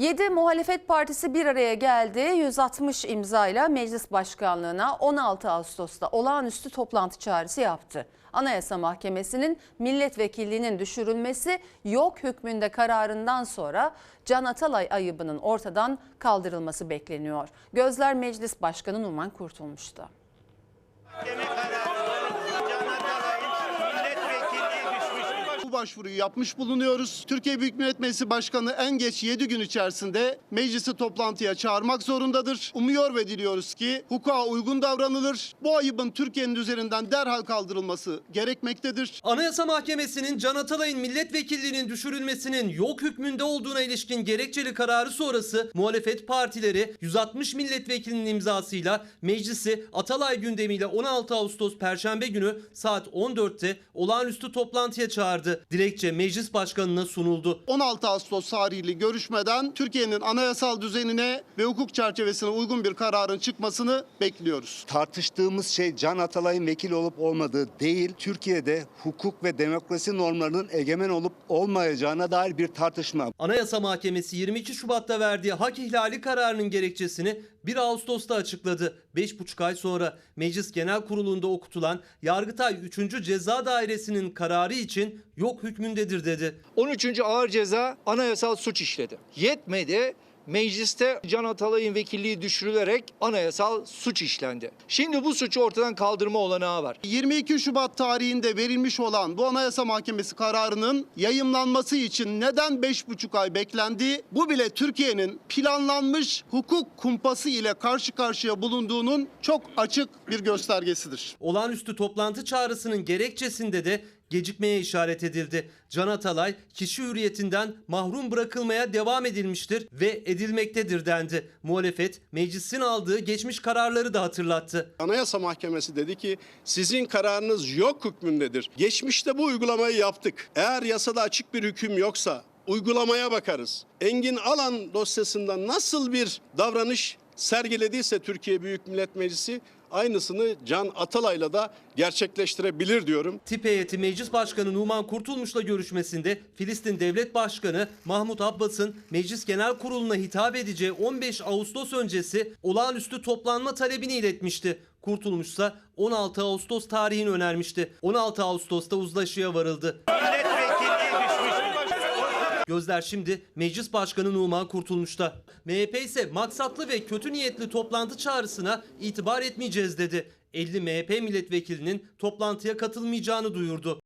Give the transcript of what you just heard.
7 muhalefet partisi bir araya geldi. 160 imzayla meclis başkanlığına 16 Ağustos'ta olağanüstü toplantı çağrısı yaptı. Anayasa Mahkemesi'nin milletvekilliğinin düşürülmesi yok hükmünde kararından sonra Can Atalay ayıbının ortadan kaldırılması bekleniyor. Gözler Meclis Başkanı Numan Kurtulmuş'ta. Başvuruyu yapmış bulunuyoruz. Türkiye Büyük Millet Meclisi Başkanı en geç 7 gün içerisinde meclisi toplantıya çağırmak zorundadır. Umuyor ve diliyoruz ki hukuka uygun davranılır. Bu ayıbın Türkiye'nin üzerinden derhal kaldırılması gerekmektedir. Anayasa Mahkemesi'nin Can Atalay'ın milletvekilliğinin düşürülmesinin yok hükmünde olduğuna ilişkin gerekçeli kararı sonrası muhalefet partileri 160 milletvekilinin imzasıyla meclisi Atalay gündemiyle 16 Ağustos Perşembe günü saat 14'te olağanüstü toplantıya çağırdı. Dilekçe meclis başkanına sunuldu. 16 Ağustos tarihli görüşmeden Türkiye'nin anayasal düzenine ve hukuk çerçevesine uygun bir kararın çıkmasını bekliyoruz. tartıştığımız şey Can Atalay'ın vekil olup olmadığı değil, Türkiye'de hukuk ve demokrasi normlarının egemen olup olmayacağına dair bir tartışma. Anayasa Mahkemesi 22 Şubat'ta verdiği hak ihlali kararının gerekçesini 1 Ağustos'ta açıkladı. 5,5 ay sonra Meclis Genel Kurulu'nda okutulan Yargıtay 3. Ceza Dairesi'nin kararı için yok hükmündedir dedi. 13. Ağır Ceza anayasal suç işledi. Yetmedi. Mecliste Can Atalay'ın vekilliği düşürülerek anayasal suç işlendi. Şimdi bu suçu ortadan kaldırma olanağı var. 22 Şubat tarihinde verilmiş olan bu Anayasa Mahkemesi kararının yayımlanması için neden 5,5 ay beklendi? Bu bile Türkiye'nin planlanmış hukuk kumpası ile karşı karşıya bulunduğunun çok açık bir göstergesidir. Olağanüstü toplantı çağrısının gerekçesinde de gecikmeye işaret edildi. Can Atalay kişi hürriyetinden mahrum bırakılmaya devam edilmiştir ve edilmektedir dendi. Muhalefet meclisin aldığı geçmiş kararları da hatırlattı. Anayasa Mahkemesi dedi ki sizin kararınız yok hükmündedir. Geçmişte bu uygulamayı yaptık. Eğer yasada açık bir hüküm yoksa uygulamaya bakarız. Engin Alan dosyasında nasıl bir davranış sergilediyse Türkiye Büyük Millet Meclisi aynısını Can Atalay'la da gerçekleştirebilir diyorum. Tip heyeti Meclis Başkanı Numan Kurtulmuş'la görüşmesinde Filistin Devlet Başkanı Mahmut Abbas'ın Meclis Genel Kurulu'na hitap edeceği 15 Ağustos öncesi olağanüstü toplanma talebini iletmişti. Kurtulmuş ise 16 Ağustos tarihini önermişti. 16 Ağustos'ta uzlaşıya varıldı. Düşmüştür. Gözler şimdi Meclis Başkanı Numan Kurtulmuş'ta. MHP ise maksatlı ve kötü niyetli toplantı çağrısına itibar etmeyeceğiz dedi. 50 MHP milletvekilinin toplantıya katılmayacağını duyurdu.